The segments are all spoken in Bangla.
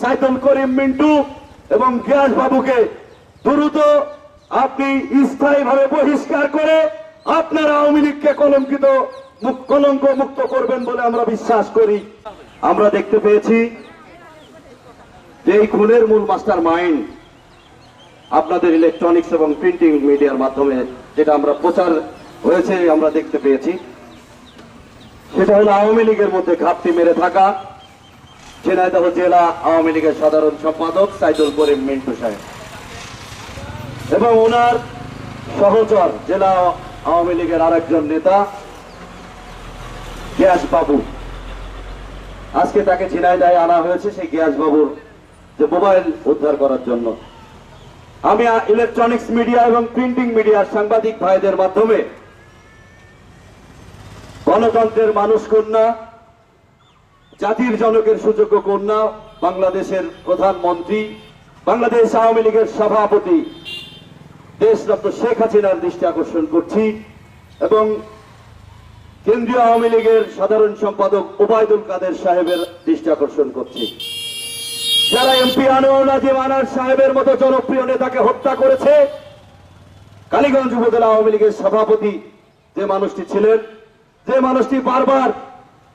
সাইদুল করিম মিন্টু এবং গিয়াস বাবুকে দ্রুত আপনি স্থায়ীভাবে বহিষ্কার করে আপনার আওয়ামী লীগকে কলঙ্কিত কলঙ্ক মুক্ত করবেন বলে আমরা বিশ্বাস করি। আমরা দেখতে পেয়েছি যে এই খুনের মূল মাস্টার মাইন্ড আপনাদের ইলেকট্রনিক্স এবং প্রিন্টিং মিডিয়ার মাধ্যমে যেটা আমরা প্রচার হয়েছে, আমরা দেখতে পেয়েছি। সেটা হলো আওয়ামী লীগের মধ্যে ঘাপটি মেরে থাকা। ঝিনাইদহ জেলা আওয়ামী লীগের সাধারণ সম্পাদক সাইদুল করিম মিন্টু সাহেব। এবং ওনার সহচর জেলা আওয়ামী লীগের আরেকজন নেতা, গ্যাস বাবু। আজকে তাকে ঝিনাইদায় আনা হয়েছে, সেই গ্যাস বাবুর যে মোবাইল উদ্ধার করার জন্য। আমি ইলেকট্রনিক্স মিডিয়া এবং প্রিন্টিং মিডিয়ার সাংবাদিক ভাইদের মাধ্যমে গণতন্ত্রের মানুষ কন্যা জাতির জনকের সুযোগ্য কন্যা, বাংলাদেশের প্রধানমন্ত্রী, বাংলাদেশ আওয়ামী লীগের সভাপতি, দেশরত্ন শেখ হাসিনার দৃষ্টি আকর্ষণ করছি এবং কেন্দ্রীয় আওয়ামী লীগের সাধারণ সম্পাদক ওবায়দুল কাদের সাহেবের দৃষ্টি আকর্ষণ করছি। যারা এমপি আনোয়ার আনার সাহেবের মতো জনপ্রিয় নেতাকে হত্যা করেছে, কালীগঞ্জ উপজেলা আওয়ামী লীগের সভাপতি যে মানুষটি ছিলেন, যে মানুষটি বারবার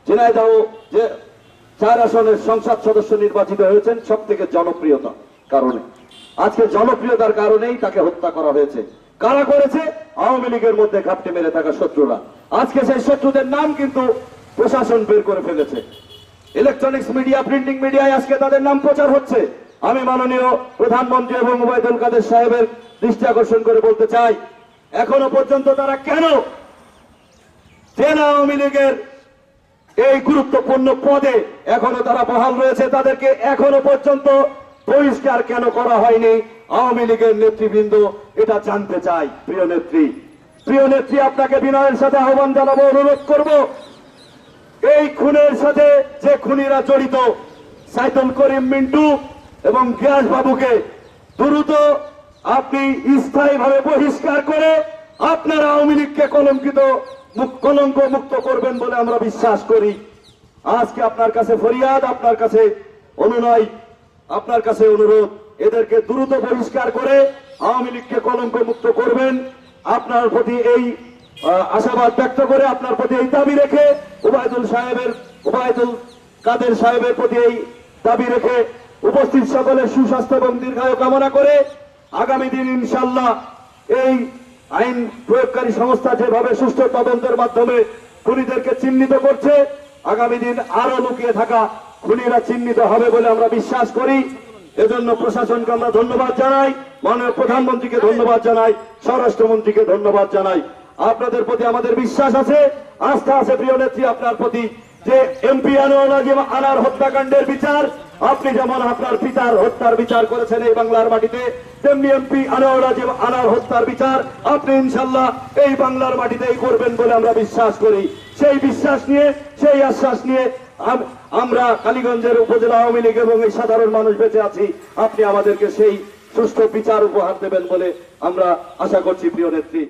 ঝিনাইদহ যে চার আসনের সংসদ সদস্য নির্বাচিত হয়েছেন সব থেকে জনপ্রিয়তা কারণে। আজকে জনপ্রিয়তার কারণেই তাকে হত্যা করা হয়েছে। কারা করেছে? আওয়ামী লীগের মধ্যে ঘাপটে মেরে থাকা শত্রুরা। আজকে সেই শত্রুদের নাম কিন্তু প্রশাসন বের করে ফেলেছে। ইলেকট্রনিক্স মিডিয়া প্রিন্টিং মিডিয়ায় আজকে তাদের নাম প্রচার হচ্ছে। আমি মাননীয় প্রধানমন্ত্রী এবং ওবায়দুল কাদের সাহেবের দৃষ্টি আকর্ষণ করে বলতে চাই, এখনও পর্যন্ত তারা কেন? জেলা আওয়ামী লীগের এই গুরুত্বপূর্ণ পদে এখনও তারা বহাল রয়েছে, তাদেরকে এখনও পর্যন্ত বহিষ্কার কেন করা হয়নি? আওয়ামী লীগের নেতৃবৃন্দ এটা জানতে চাই প্রিয় নেত্রী। প্রিয় নেত্রী, আপনাকে বিনয়ের সাথে আহ্বান জানাব, অনুরোধ করব, এই খুনের সাথে যে খুনিরা জড়িত, সাইদুল করিম মিন্টু এবং গিয়াস বাবুকে দ্রুত আপনি স্থায়ীভাবে বহিষ্কার করে আপনার আওয়ামী লীগকে কলঙ্কিত কলঙ্ক মুক্ত করবেন বলে আমরা বিশ্বাস করি। আজকে আপনার কাছে ফরিয়াদ, আপনার কাছে অনুনয়, আপনার কাছে অনুরোধ। এদেরকে দ্রুত বহিষ্কার করে আওয়ামী লীগকে কলঙ্ক মুক্ত করবেন। আপনার প্রতি এই আশাবাদ ব্যক্ত করে আপনার প্রতি এই দাবি রেখে উবায়দুল সাহেবের, উবায়দুল কাদের সাহেবের প্রতি এই দাবি রেখে উপস্থিত সকলের সুস্বাস্থ্য এবং দীর্ঘায়ু কামনা করে আগামী দিন ইনশাল্লাহ এই আইন প্রয়োগকারী সংস্থা যেভাবে সুষ্ঠু তদন্তের মাধ্যমে খুনিদেরকে চিহ্নিত করছে, আগামী দিন আরও লুকিয়ে থাকা খুনিরা চিহ্নিত হবে বলে আমরা বিশ্বাস করি। এজন্য প্রশাসনকে আমরা ধন্যবাদ জানাই, মাননীয় প্রধানমন্ত্রীকে ধন্যবাদ জানাই, স্বরাষ্ট্রমন্ত্রীকে ধন্যবাদ জানাই। আপনাদের প্রতি আমাদের বিশ্বাস আছে, আস্থা আছে প্রিয় নেত্রী, আপনার প্রতি যে এমপি আনোয়ার আনার হত্যাকাণ্ডের বিচার, আপনি যেমন আপনার পিতার হত্যার বিচার করেছেন এই বাংলার মাটিতে তেমনি এমপি আনোয়ার আজিব আনার হত্যার বিচার, আপনি ইনশাল্লাহ এই বাংলার মাটিতেই করবেন বলে আমরা বিশ্বাস করি। সেই বিশ্বাস নিয়ে, সেই আশ্বাস নিয়ে আমরা কালীগঞ্জের উপজেলা আওয়ামী লীগ এবং এই সাধারণ মানুষ বেঁচে আছি। আপনি আমাদেরকে সেই সুস্থ বিচার উপহার দেবেন বলে আমরা আশা করছি, প্রিয় নেত্রী।